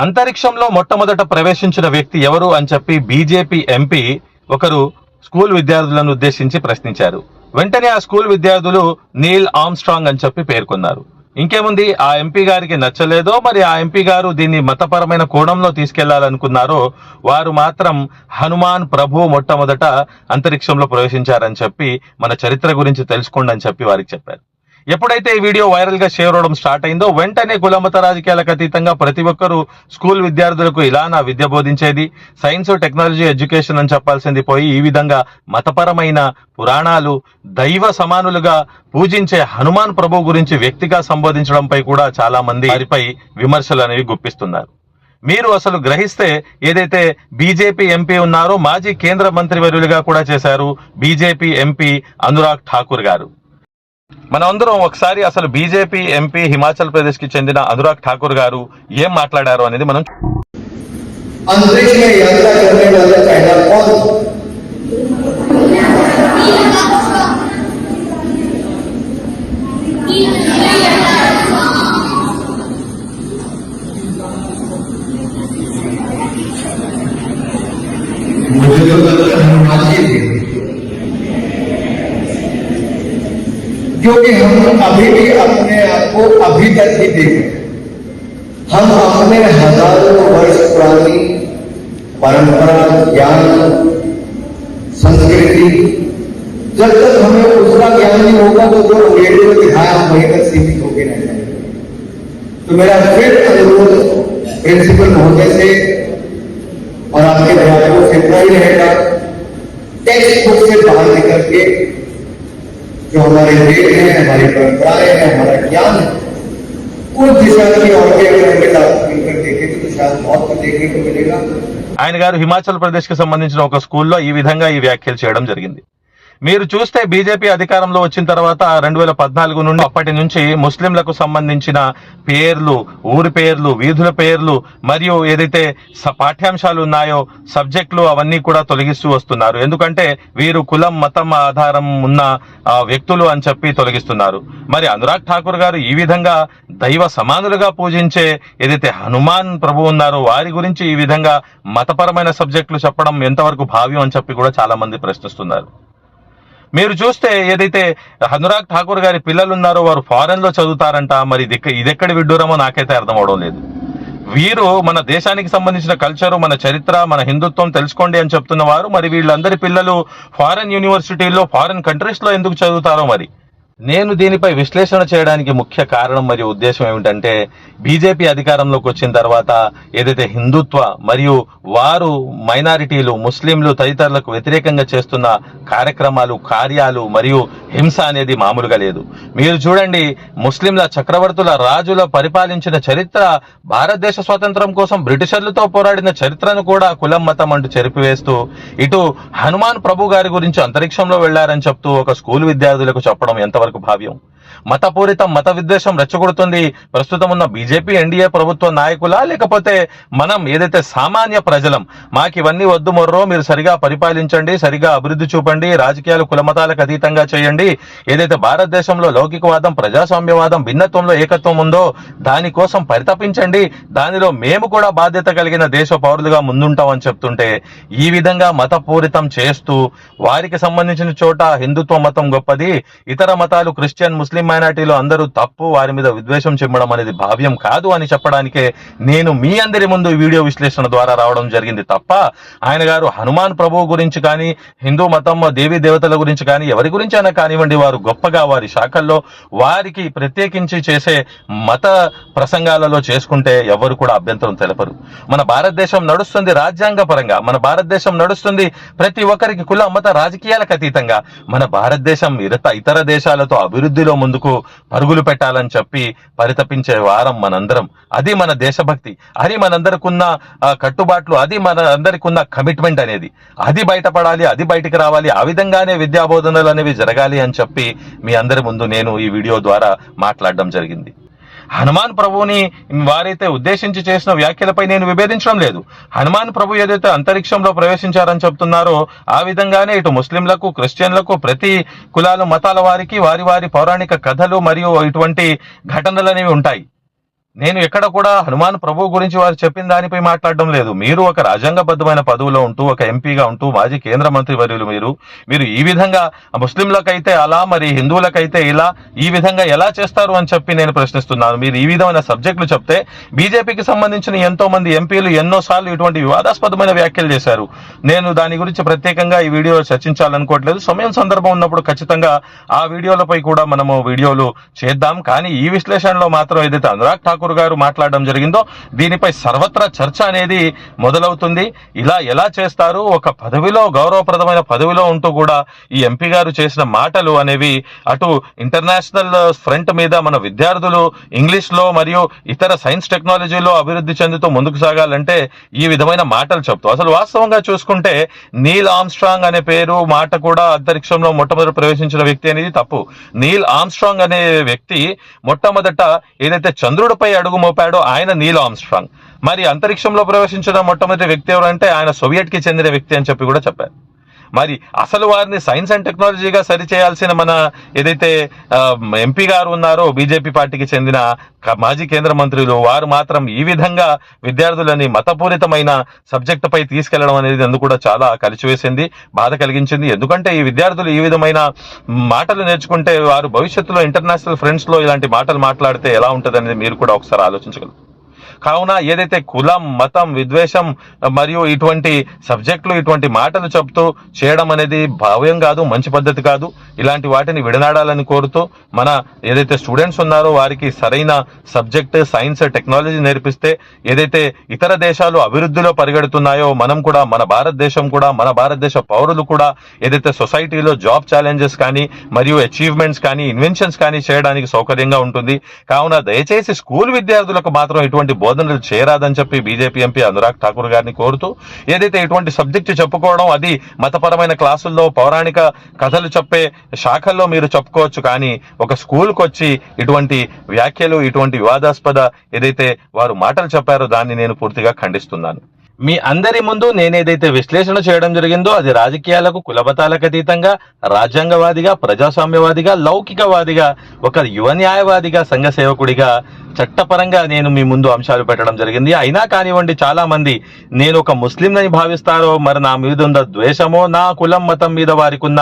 అంతరిక్షంలో మొట్టమొదట ప్రవేశించిన వ్యక్తి ఎవరు అని చెప్పి బీజేపీ ఎంపీ ఒకరు స్కూల్ విద్యార్థులను ఉద్దేశించి ప్రశ్నించారు. వెంటనే ఆ స్కూల్ విద్యార్థులు నీల్ ఆమ్స్ట్రాంగ్ అని చెప్పి పేర్కొన్నారు. ఇంకేముంది ఆ ఎంపీ గారికి నచ్చలేదో మరి ఆ ఎంపీ గారు దీన్ని మతపరమైన కోణంలో తీసుకెళ్ళాలనుకున్నారో వారు మాత్రం హనుమాన్ ప్రభు మొట్టమొదట అంతరిక్షంలో ప్రవేశించారని చెప్పి మన చరిత్ర గురించి తెలుసుకోండి అని చెప్పి వారికి చెప్పారు. ఎప్పుడైతే ఈ వీడియో వైరల్గా షేర్ అవడం స్టార్ట్ అయిందో వెంటనే కులమత రాజకీయాలకు అతీతంగా ప్రతి ఒక్కరూ స్కూల్ విద్యార్థులకు ఇలా నా విద్య బోధించేది. సైన్స్ టెక్నాలజీ ఎడ్యుకేషన్ అని చెప్పాల్సింది పోయి ఈ విధంగా మతపరమైన పురాణాలు దైవ సమానులుగా పూజించే హనుమాన్ ప్రభు గురించి వ్యక్తిగా సంబోధించడంపై కూడా చాలా మంది వారిపై విమర్శలు అనేవి గుప్పిస్తున్నారు. మీరు అసలు గ్రహిస్తే ఏదైతే బీజేపీ ఎంపీ ఉన్నారో మాజీ కేంద్ర మంత్రి వర్యులుగా కూడా చేశారు బీజేపీ ఎంపీ అనురాగ్ ఠాకూర్ గారు. మనం అందరం ఒకసారి అసలు బీజేపీ ఎంపీ హిమాచల్ ప్రదేశ్కి చెందిన అనురాగ్ ఠాకూర్ గారు ఏం మాట్లాడారు అనేది మనం अभी तक ही देख। हम अपने हज़ारों वर्ष पुरानी परंपरा, ज्ञान, संस्कृति, जब तक हमें उसका ज्ञान नहीं होगा तो जो अंग्रेज़ों ने दिखाया हम वहीं तक सीमित होके रह जाएँगे। तो मेरा फिर अनुरोध प्रिंसिपल महोदय से और आपके अध्यापकों से वही रहेगा टेक्स्ट बुक से बाहर निकल के जो हमारे वेद हैं, हमारी परंपराएँ हैं, हमारा ज्ञान है उस दिशा की और के अगर हम साथ मिलकर देखेंगे तो शायद बहुत कुछ देखने को मिलेगा ఆయన గారు హిమాచల్ ప్రదేశ్ కి సంబంధించిన ఒక స్కూల్లో ఈ విధంగా ఈ వ్యాఖ్యలు చేయడం జరిగింది మీరు చూస్తే బీజేపీ అధికారంలో వచ్చిన తర్వాత రెండు వేల పద్నాలుగు నుండి అప్పటి నుంచి ముస్లింలకు సంబంధించిన పేర్లు ఊరి పేర్లు వీధుల పేర్లు మరియు ఏదైతే పాఠ్యాంశాలు ఉన్నాయో సబ్జెక్టులు అవన్నీ కూడా తొలగిస్తూ వస్తున్నారు. ఎందుకంటే వీరు కులం మతం ఆధారం ఉన్న వ్యక్తులు అని చెప్పి తొలగిస్తున్నారు. మరి అనురాగ్ ఠాకూర్ గారు ఈ విధంగా దైవ సమానులుగా పూజించే ఏదైతే హనుమాన్ ప్రభు ఉన్నారో వారి గురించి ఈ విధంగా మతపరమైన సబ్జెక్టులు చెప్పడం ఎంతవరకు భావ్యం అని చెప్పి కూడా చాలా మంది ప్రశ్నిస్తున్నారు. మీరు చూస్తే ఏదైతే అనురాగ్ ఠాకూర్ గారి పిల్లలు ఉన్నారో వారు ఫారెన్లో చదువుతారంట మరి ఇది ఇది విడ్డూరమో నాకైతే అర్థం అవడం లేదు. వీరు మన దేశానికి సంబంధించిన కల్చరు మన చరిత్ర మన హిందుత్వం తెలుసుకోండి అని చెప్తున్న వారు మరి వీళ్ళందరి పిల్లలు ఫారెన్ యూనివర్సిటీల్లో ఫారెన్ కంట్రీస్లో ఎందుకు చదువుతారో మరి. నేను దీనిపై విశ్లేషణ చేయడానికి ముఖ్య కారణం మరియు ఉద్దేశం ఏమిటంటే బీజేపీ అధికారంలోకి వచ్చిన తర్వాత ఏదైతే హిందుత్వ మరియు వారు మైనారిటీలు ముస్లింలు తదితరులకు వ్యతిరేకంగా చేస్తున్న కార్యక్రమాలు కార్యాలు మరియు హింస అనేది మామూలుగా లేదు. మీరు చూడండి ముస్లింల చక్రవర్తుల రాజుల పరిపాలించిన చరిత్ర భారతదేశ స్వాతంత్రం కోసం బ్రిటిషర్లతో పోరాడిన చరిత్రను కూడా కులం మతం అంటూ చెరిపివేస్తూ ఇటు హనుమాన్ ప్రభు గారి గురించి అంతరిక్షంలో వెళ్ళారని చెప్తూ ఒక స్కూల్ విద్యార్థులకు చెప్పడం ఎంతవరకు భావ్యం. మతపూరిత మత విద్వేషం రెచ్చగొడుతుంది. ప్రస్తుతం ఉన్న బీజేపీ ఎన్డీఏ ప్రభుత్వ నాయకులా? లేకపోతే మనం ఏదైతే సామాన్య ప్రజలం మాకు ఇవన్నీ వద్దు మొర్రో మీరు సరిగా పరిపాలించండి సరిగా అభివృద్ధి చూపండి రాజకీయాలు కులమతాలకు అతీతంగా చేయండి. ఏదైతే భారతదేశంలో లౌకికవాదం ప్రజాస్వామ్యవాదం భిన్నత్వంలో ఏకత్వం ఉందో దానికోసం పరితపించండి. దానిలో మేము కూడా బాధ్యత కలిగిన దేశ పౌరులుగా ముందుంటామని చెప్తుంటే ఈ విధంగా మతపూరితం చేస్తూ వారికి సంబంధించిన చోట హిందుత్వ మతం గొప్పది ఇతర మతాలు క్రిస్టియన్ ముస్లిం మైనార్టీలు అందరూ తప్పు వారి మీద విద్వేషం చెమ్మడం అనేది భావ్యం కాదు అని చెప్పడానికే నేను మీ అందరి ముందు వీడియో విశ్లేషణ ద్వారా రావడం జరిగింది తప్ప ఆయన గారు హనుమాన్ ప్రభువు గురించి కానీ హిందూ మతం దేవీ దేవతల గురించి కానీ ఎవరి గురించి అయినా కానివ్వండి వారు గొప్పగా వారి శాఖల్లో వారికి ప్రత్యేకించి చేసే మత ప్రసంగాలలో చేసుకుంటే ఎవరు కూడా అభ్యంతరం తెలపరు. మన భారతదేశం నడుస్తుంది రాజ్యాంగ పరంగా మన భారతదేశం నడుస్తుంది ప్రతి ఒక్కరికి కుల మత రాజకీయాలకు అతీతంగా. మన భారతదేశం ఇరత ఇతర దేశాలతో అభివృద్ధిలో ముందుకు పరుగులు పెట్టాలని చెప్పి పరితపించే వారం మనందరం. అది మన దేశభక్తి. అది మనందరికున్న కట్టుబాట్లు. అది మన అందరికున్న కమిట్మెంట్ అనేది. అది బయటపడాలి అది బయటికి రావాలి. ఆ విధంగానే విద్యా బోధనలు అనేవి జరగాలి అని చెప్పి మీ అందరి ముందు నేను ఈ వీడియో ద్వారా మాట్లాడడం జరిగింది. హనుమాన్ ప్రభువుని వారైతే ఉద్దేశించి చేసిన వ్యాఖ్యలపై నేను విభేదించడం లేదు. హనుమాన్ ప్రభు ఏదైతే అంతరిక్షంలో ప్రవేశించారని చెప్తున్నారో ఆ విధంగానే ఇటు ముస్లింలకు క్రిస్టియన్లకు ప్రతి కులాలు మతాల వారికి వారి వారి పౌరాణిక కథలు మరియు ఇటువంటి ఘటనలు అనేవి ఉంటాయి. నేను ఎక్కడ కూడా హనుమాన్ ప్రభు గురించి వారు చెప్పిన దానిపై మాట్లాడడం లేదు. మీరు ఒక రాజ్యాంగబద్ధమైన పదవిలో ఉంటూ ఒక ఎంపీగా ఉంటూ మాజీ కేంద్ర మంత్రి వర్యులు మీరు మీరు ఈ విధంగా ముస్లింలకైతే అలా మరి హిందువులకైతే ఇలా ఈ విధంగా ఎలా చేస్తారు అని చెప్పి నేను ప్రశ్నిస్తున్నాను. మీరు ఈ విధమైన సబ్జెక్టులు చెప్తే బీజేపీకి సంబంధించిన ఎంతో మంది ఎంపీలు ఎన్నో సార్లు ఇటువంటి వివాదాస్పదమైన వ్యాఖ్యలు చేశారు. నేను దాని గురించి ప్రత్యేకంగా ఈ వీడియో చర్చించాలనుకోవట్లేదు. సమయం సందర్భం ఉన్నప్పుడు ఖచ్చితంగా ఆ వీడియోలపై కూడా మనము వీడియోలు చేద్దాం. కానీ ఈ విశ్లేషణలో మాత్రం ఏదైతే అనురాగ్ ఠాకూర్ గారు మాట్లాడడం జరిగిందో దీనిపై సర్వత్రా చర్చ అనేది మొదలవుతుంది. ఇలా ఎలా చేస్తారు? ఒక పదవిలో గౌరవప్రదమైన పదవిలో ఉంటూ కూడా ఈ ఎంపీ గారు చేసిన మాటలు అనేవి అటు ఇంటర్నేషనల్ ఫ్రంట్ మీద మన విద్యార్థులు ఇంగ్లీష్లో మరియు ఇతర సైన్స్ టెక్నాలజీలో అభివృద్ధి చెందుతూ ముందుకు సాగాలంటే ఈ విధమైన మాటలు చెప్తూ. అసలు వాస్తవంగా చూసుకుంటే నీల్ ఆమ్స్ట్రాంగ్ అనే పేరు మాట కూడా అంతరిక్షంలో మొట్టమొదటి ప్రవేశించిన వ్యక్తి అనేది తప్పు. నీల్ ఆమ్స్ట్రాంగ్ అనే వ్యక్తి మొట్టమొదట ఏదైతే చంద్రుడిపై అడుగు మోపాడో ఆయన నీల్ ఆమ్స్ట్రాంగ్ మరి అంతరిక్షంలో ప్రవేశించిన మొట్టమొదటి వ్యక్తి ఎవరంటే ఆయన సోవియట్కి చెందిన వ్యక్తి అని చెప్పి కూడా చెప్పారు. మరి అసలు వారిని సైన్స్ అండ్ టెక్నాలజీగా సరి చేయాల్సిన మన ఏదైతే ఎంపీ గారు ఉన్నారో బీజేపీ పార్టీకి చెందిన మాజీ కేంద్ర మంత్రులు వారు మాత్రం ఈ విధంగా విద్యార్థులని మతపూరితమైన సబ్జెక్టుపై తీసుకెళ్ళడం అనేది అందుకు కూడా చాలా కలిచివేసింది బాధ కలిగించింది. ఎందుకంటే ఈ విద్యార్థులు ఈ విధమైన మాటలు నేర్చుకుంటే వారు భవిష్యత్తులో ఇంటర్నేషనల్ ఫ్రెండ్స్లో ఇలాంటి మాటలు మాట్లాడితే ఎలా ఉంటుంది మీరు కూడా ఒకసారి ఆలోచించగలరు. కావున ఏదైతే కులం మతం విద్వేషం మరియు ఇటువంటి సబ్జెక్టులు ఇటువంటి మాటలు చెప్తూ చేయడం అనేది భావ్యం కాదు మంచి పద్ధతి కాదు. ఇలాంటి వాటిని విడనాడాలని కోరుతూ మన ఏదైతే స్టూడెంట్స్ ఉన్నారో వారికి సరైన సబ్జెక్ట్ సైన్స్ టెక్నాలజీ నేర్పిస్తే ఏదైతే ఇతర దేశాలు అభివృద్ధిలో పరిగెడుతున్నాయో మనం కూడా మన భారతదేశం కూడా మన భారతదేశ పౌరులు కూడా ఏదైతే సొసైటీలో జాబ్ ఛాలెంజెస్ కానీ మరియు అచీవ్మెంట్స్ కానీ ఇన్వెన్షన్స్ కానీ చేయడానికి సౌకర్యంగా ఉంటుంది. కావున దయచేసి స్కూల్ విద్యార్థులకు మాత్రం ఇటువంటి బోధనలు చేరాదని చెప్పి బీజేపీ ఎంపీ అనురాగ్ ఠాకూర్ గారిని కోరుతూ ఏదైతే ఇటువంటి సబ్జెక్టు చెప్పుకోవడం అది మతపరమైన క్లాసుల్లో పౌరాణిక కథలు చెప్పే శాఖల్లో మీరు చెప్పుకోవచ్చు. కానీ ఒక స్కూల్కి వచ్చి ఇటువంటి వ్యాఖ్యలు ఇటువంటి వివాదాస్పద ఏదైతే వారు మాటలు చెప్పారో దాన్ని నేను పూర్తిగా ఖండిస్తున్నాను. మీ అందరి ముందు నేనేదైతే విశ్లేషణ చేయడం జరిగిందో అది రాజకీయాలకు కులబతాలకు అతీతంగా రాజ్యాంగవాదిగా ప్రజాస్వామ్యవాదిగా లౌకికవాదిగా ఒక యువ న్యాయవాదిగా సంఘ సేవకుడిగా చట్టపరంగా నేను మీ ముందు అంశాలు పెట్టడం జరిగింది. అయినా కానివ్వండి చాలా మంది నేను ఒక ముస్లింని భావిస్తారో మరి నా మీద ఉన్న ద్వేషమో నా కులం మతం మీద వారికి ఉన్న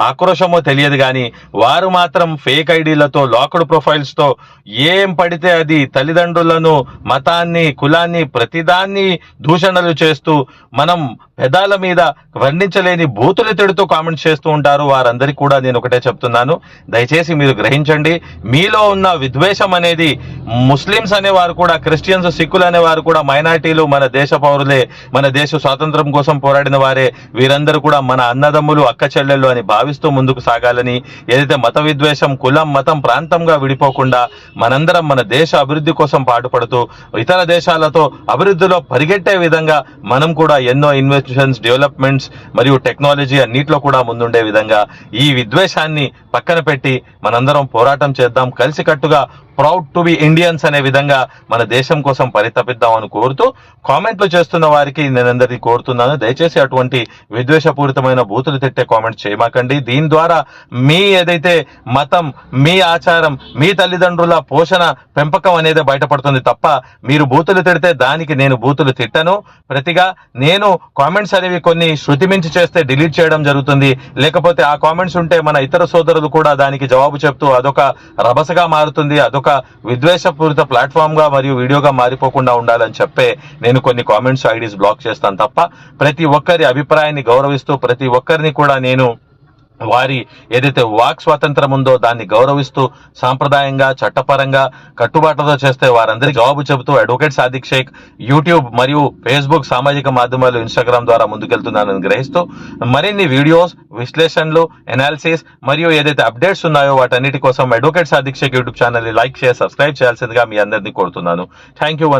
ఆక్రోషమో తెలియదు కానీ వారు మాత్రం ఫేక్ ఐడీలతో లాక్డ్ ప్రొఫైల్స్తో ఏం పడితే అది తల్లిదండ్రులను మతాన్ని కులాన్ని ప్రతిదాన్ని దూషణ దూషణలు చేస్తూ మనం పెదాల మీద వర్ణించలేని బూతులు తిడుతూ కామెంట్స్ చేస్తూ ఉంటారు. వారందరికీ కూడా నేను ఒకటే చెప్తున్నాను. దయచేసి మీరు గ్రహించండి. మీలో ఉన్న విద్వేషం అనేది ముస్లిమ్స్ అనేవారు కూడా క్రిస్టియన్స్ సిక్కులు అనేవారు కూడా మైనార్టీలు మన దేశ పౌరులే మన దేశ స్వాతంత్రం కోసం పోరాడిన వారే వీరందరూ కూడా మన అన్నదమ్ములు అక్క చెల్లెళ్ళు అని భావిస్తూ ముందుకు సాగాలని ఏదైతే మత విద్వేషం కులం మతం ప్రాంతంగా విడిపోకుండా మనందరం మన దేశ అభివృద్ధి కోసం పాటుపడుతూ ఇతర దేశాలతో అభివృద్ధిలో పరిగెట్టే విధంగా మనం కూడా ఎన్నో ఇన్వెస్టిషన్స్ డెవలప్మెంట్స్ మరియు టెక్నాలజీ అన్నిట్లో కూడా ముందుండే విధంగా ఈ విద్వేషాన్ని పక్కన పెట్టి మనందరం పోరాటం చేద్దాం. కలిసికట్టుగా ప్రౌడ్ టు బి ఇండియన్స్ అనే విధంగా మన దేశం కోసం పరితపిద్దామని కోరుతూ కామెంట్లు చేస్తున్న వారికి నేను అందరికీ కోరుతున్నాను. దయచేసి అటువంటి విద్వేషపూరితమైన బూతులు తిట్టే కామెంట్స్ చేయమాకండి. దీని ద్వారా మీ ఏదైతే మతం మీ ఆచారం మీ తల్లిదండ్రుల పోషణ పెంపకం అనేది బయటపడుతుంది తప్ప మీరు బూతులు తిడితే దానికి నేను బూతులు తిట్టను. ప్రతిగా నేను కామెంట్స్ అనేవి కొన్ని శృతి మించి చేస్తే డిలీట్ చేయడం జరుగుతుంది. లేకపోతే ఆ కామెంట్స్ ఉంటే మన ఇతర సోదరులు కూడా దానికి జవాబు చెప్తూ అదొక రభసగా మారుతుంది అదొక విద్వేషపూరిత ప్లాట్ఫామ్గా మరియు వీడియోగా మారిపోకుండా ఉండాలని చెప్పే నేను కొన్ని కామెంట్స్ ఐడీస్ బ్లాక్ చేస్తాను తప్ప ప్రతి ఒక్కరి అభిప్రాయాన్ని గౌరవిస్తూ ప్రతి ఒక్కరిని కూడా నేను వారి ఏదైతే వాక్ స్వాతంత్రం ఉందో దాన్ని గౌరవిస్తూ సాంప్రదాయంగా చట్టపరంగా కట్టుబాట్లతో చేస్తే వారందరికీ జవాబు చెబుతూ అడ్వకేట్ సాదిక్ షేక్ యూట్యూబ్ మరియు ఫేస్బుక్ సామాజిక మాధ్యమాలు ఇన్స్టాగ్రామ్ ద్వారా ముందుకెళ్తున్నానని గ్రహిస్తూ మరిన్ని వీడియోస్ విశ్లేషణలు ఎనాలిసిస్ మరియు ఏదైతే అప్డేట్స్ ఉన్నాయో వాటన్నిటి కోసం advocate Sadiq Shaikh YouTube channel like చేసి సబ్స్క్రైబ్ చేయాల్సిందిగా మీ అందరినీ కోరుతున్నాను. Thank you